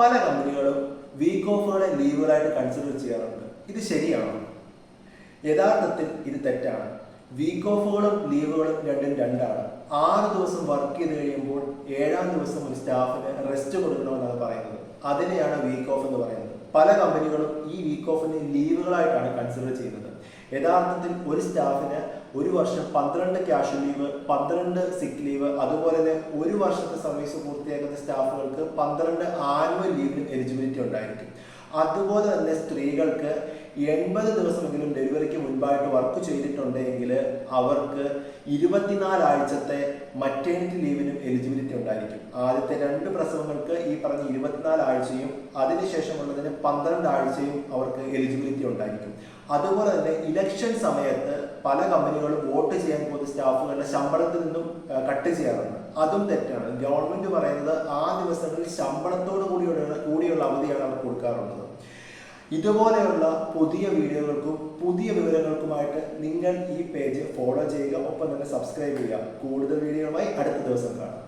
പല കമ്പനികളും week ഓഫുകളെ ലീവുകളായിട്ട് consider ചെയ്യാറുണ്ട്. ഇത് ശരിയാണോ? യഥാർത്ഥത്തിൽ ഇത് തെറ്റാണ്. വീക്ക് ഓഫുകളും ലീവുകളും രണ്ടും രണ്ടാണ്. ആറ് ദിവസം വർക്ക് ചെയ്ത് കഴിയുമ്പോൾ ഏഴാം ദിവസം ഒരു സ്റ്റാഫിന് റെസ്റ്റ് കൊടുക്കണമെന്നാണ് പറയുന്നത്. അതിനെയാണ് വീക്ക് ഓഫ് എന്ന് പറയുന്നത്. പല കമ്പനികളും ഈ വീക്ക് ഓഫിനെ ലീവുകളായിട്ടാണ് കൺസിഡർ ചെയ്യുന്നത്. യഥാർത്ഥത്തിൽ ഒരു സ്റ്റാഫിന് ഒരു വർഷം പന്ത്രണ്ട് ക്യാഷ് ലീവ് പന്ത്രണ്ട് സിക്ക് ലീവ് അതുപോലെ തന്നെ ഒരു വർഷത്തെ സർവീസ് പൂർത്തിയാക്കുന്ന സ്റ്റാഫുകൾക്ക് പന്ത്രണ്ട് ആനുവൽ ലീവിനും എലിജിബിലിറ്റി ഉണ്ടായിരിക്കും. അതുപോലെ തന്നെ സ്ത്രീകൾക്ക് എൺപത് ദിവസമെങ്കിലും ഡെലിവറിക്ക് മുൻപായിട്ട് വർക്ക് ചെയ്തിട്ടുണ്ടെങ്കിൽ അവർക്ക് ഇരുപത്തിനാല് ആഴ്ചത്തെ മറ്റേണിറ്റി ലീവിനും എലിജിബിലിറ്റി ഉണ്ടായിരിക്കും. ആദ്യത്തെ രണ്ട് പ്രസവങ്ങൾക്ക് ഈ പറഞ്ഞ ഇരുപത്തിനാല് ആഴ്ചയും അതിനുശേഷമുള്ളതിന് പന്ത്രണ്ട് ആഴ്ചയും അവർക്ക് എലിജിബിലിറ്റി ഉണ്ടായിരിക്കും. അതുപോലെ തന്നെ ഇലക്ഷൻ സമയത്ത് പല കമ്പനികളും വോട്ട് ചെയ്യാൻ പോകുന്ന സ്റ്റാഫുകളുടെ ശമ്പളത്തിൽ നിന്നും കട്ട് ചെയ്യാറുണ്ട്. അതും തെറ്റാണ്. ഗവൺമെന്റ് പറയുന്നത് ആ ദിവസങ്ങളിൽ ശമ്പളത്തോടു കൂടിയുള്ള കൂടിയുള്ള അവധിയാണ് അവർ കൊടുക്കാറുള്ളത്. ഇതുപോലെയുള്ള പുതിയ വീഡിയോകൾക്കും പുതിയ വിവരങ്ങൾക്കുമായിട്ട് നിങ്ങൾ ഈ പേജ് ഫോളോ ചെയ്യുക. ഒപ്പം തന്നെ സബ്സ്ക്രൈബ് ചെയ്യുക. കൂടുതൽ വീഡിയോകളുമായി അടുത്ത ദിവസം കാണാം.